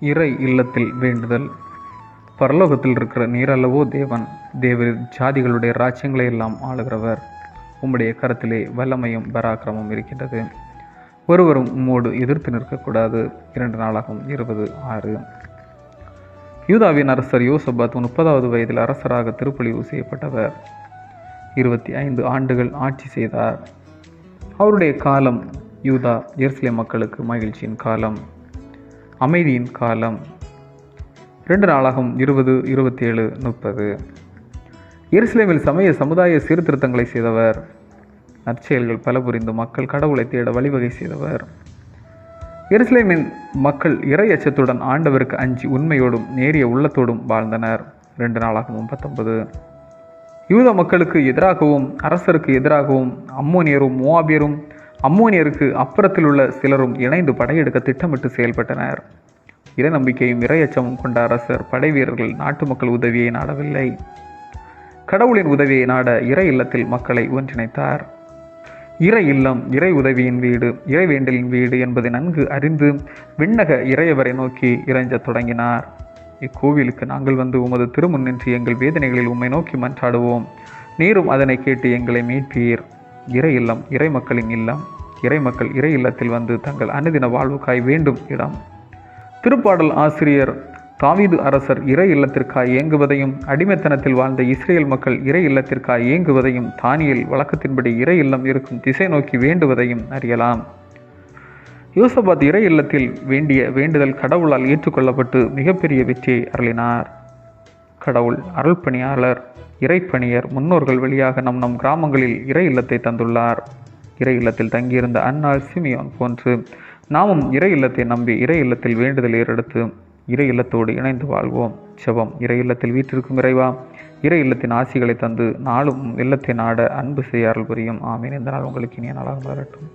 இறை இல்லத்தில் வேண்டுதல். பரலோகத்தில் இருக்கிற நீரல்லவோ தேவன் தேவர் ஜாதிகளுடைய ராஜ்யங்களை எல்லாம் ஆளுகிறவர். உம்முடைய கரத்திலே வல்லமையும் பராக்கிரமும் இருக்கின்றது. ஒருவரும் உம்மோடு எதிர்த்து நிற்கக்கூடாது. இரண்டு நாளாகும் இருபது ஆறு. யூதாவின் அரசர் யோசபாத் முப்பதாவது வயதில் அரசராக திருப்பொழிவு செய்யப்பட்டவர். இருபத்தி ஐந்து ஆண்டுகள் ஆட்சி செய்தார். அவருடைய காலம் யூதா எருசலேம் மக்களுக்கு மகிழ்ச்சியின் காலம். அமைதியின் காலம். ரெண்டு நாளாகும் இருபது இருபத்தேழு முப்பது. எருசலேமில் சமய சமுதாய சீர்திருத்தங்களை செய்தவர். நற்செயல்கள் பல புரிந்து மக்கள் கடவுளை தேட வழிவகை செய்தவர். எருசலேமின் மக்கள் இறை அச்சத்துடன் ஆண்டவருக்கு அஞ்சு உண்மையோடும் நேரிய உள்ளத்தோடும் வாழ்ந்தனர். ரெண்டு நாளாகவும் முப்பத்தொன்பது. யூத மக்களுக்கு எதிராகவும் அரசருக்கு எதிராகவும் அம்மோனியரும் மோவாபியரும் அம்மோனியருக்கு அப்புறத்தில் உள்ள சிலரும் இணைந்து படையெடுக்க திட்டமிட்டு செயல்பட்டனர். இறை நம்பிக்கையும் இரையச்சமும் கொண்ட அரசர் படை வீரர்கள் நாட்டு மக்கள் உதவியை நாடவில்லை. கடவுளின் உதவியை நாட இறை இல்லத்தில் மக்களை ஒன்றிணைத்தார். இறை இல்லம் இறை உதவியின் வீடு இறைவேண்டலின் வீடு என்பதை நன்கு அறிந்து விண்ணக இறையவரை நோக்கி இறைஞ்சத் தொடங்கினார். இக்கோவிலுக்கு நாங்கள் வந்து உமது திருமுன் நின்று எங்கள் வேதனைகளில் உம்மை நோக்கி மன்றாடுவோம். நீரும் அதனை கேட்டு எங்களை மீட்பீர். இறை இல்லம் இறை மக்களின் இல்லம். இறை மக்கள் இறை இல்லத்தில் வந்து தங்கள் அனுதின வாழ்வுக்காய் வேண்டும் இடம். திருப்பாடல் ஆசிரியர் தாவீது அரசர் இறை இல்லத்திற்காய் இயங்குவதையும் அடிமைத்தனத்தில் வாழ்ந்த இஸ்ரேல் மக்கள் இறை இல்லத்திற்காய் இயங்குவதையும் தானியல் வழக்கத்தின்படி இறை இல்லம் இருக்கும் திசை நோக்கி வேண்டுவதையும் அறியலாம். யோசபாத் இறை இல்லத்தில் வேண்டிய வேண்டுதல் கடவுளால் ஏற்றுக்கொள்ளப்பட்டு மிகப்பெரிய வெற்றியை அருளினார். கடவுள் அருள் பணியாளர் இறைப்பணியர் முன்னோர்கள் வழியாக நம் நம் கிராமங்களில் இறை இல்லத்தை தந்துள்ளார். இறை இல்லத்தில் தங்கியிருந்த அன்னாள் சிமியோன் போன்று. நாமும் இறை இல்லத்தை நம்பி இறை இல்லத்தில் வேண்டுதல் ஏறெடுத்து இறை இல்லத்தோடு இணைந்து வாழ்வோம். செவம் இறை இல்லத்தில் வீற்றிருக்கும் இறைவா இறை இல்லத்தின் ஆசிகளை தந்து நாளும் இல்லத்தை நாட அன்பு செய்ய அருள் புரியும். ஆமீன். இந்த நாள் உங்களுக்கு இனிய நாளாக வரட்டும்